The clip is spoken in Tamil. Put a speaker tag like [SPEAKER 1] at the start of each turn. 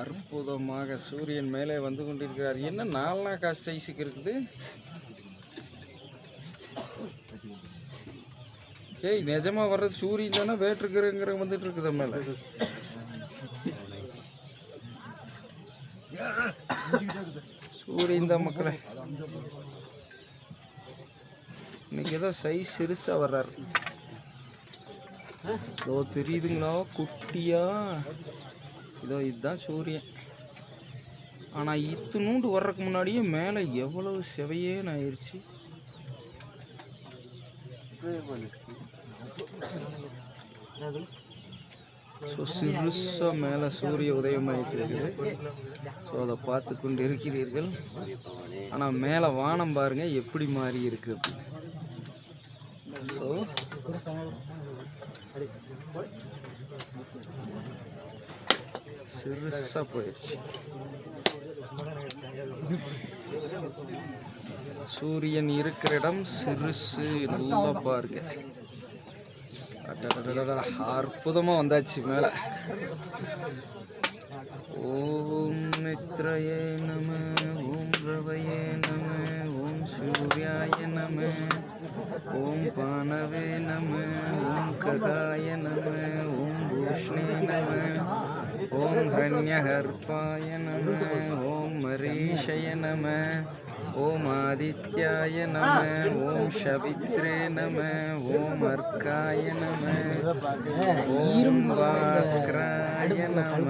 [SPEAKER 1] அற்புதமாக சூரியன் மேலே வந்து கொண்டிருக்கிறார். என்ன நாலனா காசு சைஸுக்கு இருக்குது ஏய் நிஜமா வர்றது சூரியன் தானே? வேற்றுக்கிறங்கிற வந்துட்டு இருக்குது மேலே. சூரியன் மக்களை. இன்னைக்கு ஏதோ சைஸ் சிறுசா வர்றார். இதோ தெரியுதுங்களா? குட்டியா? இதோ இதுதான் சூரியன். ஆனால் இத்துணூண்டு வர்றதுக்கு முன்னாடியே மேலே எவ்வளவு செவையேன்னு ஆயிடுச்சு ஸோ சிறுசாக மேலே சூரிய உதயமாயிட்டு ஸோ அதை பார்த்து கொண்டு இருக்கிறீர்கள் ஆனால் மேலே வானம் பாருங்க எப்படி மாறி இருக்கு. ஸோ சிறுசாக போயிடுச்சு. சூரியன் இருக்கிற இடம் சிறுசு நல்லா பாருங்க. அடடடடடா, அற்புதமா வந்தாச்சு மேல ஓம் மித்ரயே நம ஓம் ரவையே நம ஓம் சூர்யாய நம ஓம் பானவே நம ஓம் கதாய நம ஓம் பூஷ்ணே நம ஓம் ஹரண்யஹர்பாய நம ஓம் மரீஷய நம ஓம் ஆதித்யாய நம ஓம் ஷவித்ரே நம ஓம் அர்க்காய நம ஓம் பாஸ்கராய நம.